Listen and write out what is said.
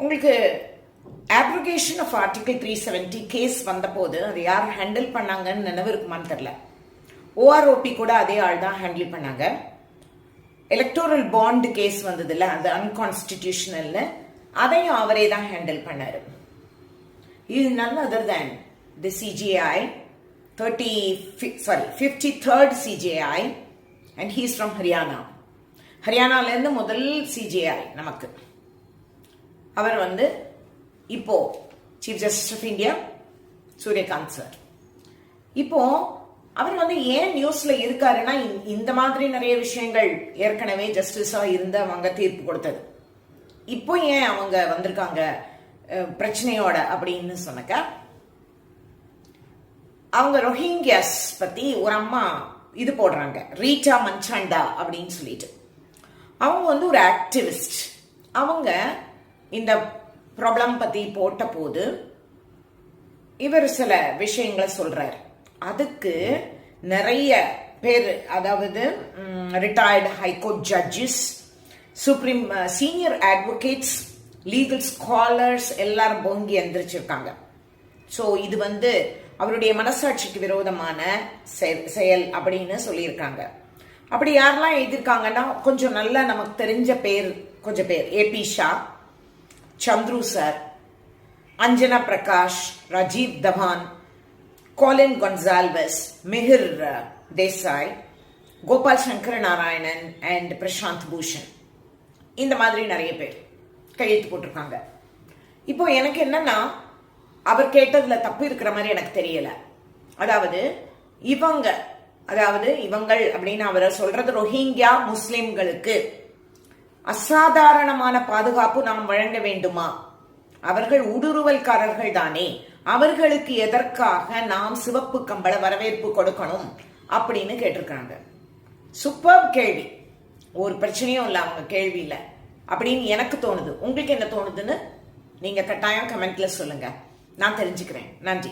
உங்களுக்கு application of article three seventy case வந்தபோது அது யார் ஹேண்டில் பண்ணாங்கன்னு நினைவு இருக்குமான்னு தெரில ஓஆர்ஓபி கூட அதே ஆள் தான் ஹேண்டில் பண்ணாங்க. எலக்டோரல் பாண்டு கேஸ் வந்ததுல அது அன்கான்ஸ்டிடியூஷனல்னு அதையும் அவரே தான் ஹேண்டில் பண்ணார். இது none other than the CGI 30 sorry 53rd CGI and he's from Haryana. ஹரியானால இருந்து முதல் சிஜிஐ நமக்கு. அவர் வந்து இப்போ chief justice of India Suryakant sir இப்போ அவர் வந்து ஏன் நியூஸ்ல இருக்காருன்னா இந்த- இந்த மாதிரி நிறைய விஷயங்கள் ஏற்கனவே ஜஸ்டிஸா இருந்து அவங்க தீர்ப்பு கொடுத்தது. இப்போ ஏன் அவங்க வந்திருக்காங்க பிரச்சனையோட அப்படின்னு சொன்னக்கா அவங்க ரொஹிங்கியாஸ் பத்தி ஒரு அம்மா இது போடுறாங்க ரீட்டா மன்சாண்டா அப்படின்னு சொல்லிட்டு. அவங்க வந்து ஒரு ஆக்டிவிஸ்ட் அவங்க இந்த ப்ராப்ளம் பத்தி போட்ட போது இவர் சில விஷயங்களை சொல்றாரு. அதுக்கு நிறைய பேர் அதாவது retired high court judges supreme senior advocates legal scholars எல்லாரும் பொங்கி எந்திரிச்சிருக்காங்க. ஸோ இது வந்து அவருடைய மனசாட்சிக்கு விரோதமான செயல் அப்படின்னு சொல்லியிருக்காங்க. அப்படி யாரெல்லாம் எழுதியிருக்காங்கன்னா கொஞ்சம் நல்லா நமக்கு தெரிஞ்ச பேர் கொஞ்சம் பேர். A P Shah Chandru sir Anjana Prakash Rajeev Dhavan Colin Gonsalves Mihir Desai Gopal Sankaranarayanan and Prashant Bhushan இந்த மாதிரி நிறைய பேர் கையெழுத்து போட்டிருக்காங்க. இப்போ எனக்கு என்னன்னா அவர் கேட்டதுல தப்பு இருக்கிற மாதிரி எனக்கு தெரியல. அதாவது இவங்க அதாவது இவங்கள் அப்படின்னு அவரை சொல்றது ரொஹிங்கியா முஸ்லிம்களுக்கு. அசாதாரணமான பாதுகாப்பு நாம் வழங்க வேண்டுமா? அவர்கள் ஊடுருவல்காரர்கள் தானே. அவர்களுக்கு எதற்காக நாம் சிவப்பு கம்பள வரவேற்பு கொடுக்கணும் அப்படின்னு கேட்டிருக்காங்க சூப்பர் கேள்வி. ஒரு பிரச்சனையும் இல்லை அவங்க கேள்வியில் அப்படின்னு எனக்கு தோணுது. உங்களுக்கு என்ன தோணுதுன்னு நீங்கள் கட்டாயம் கமெண்ட்ல சொல்லுங்க. நான் தெரிஞ்சுக்கிறேன். நன்றி.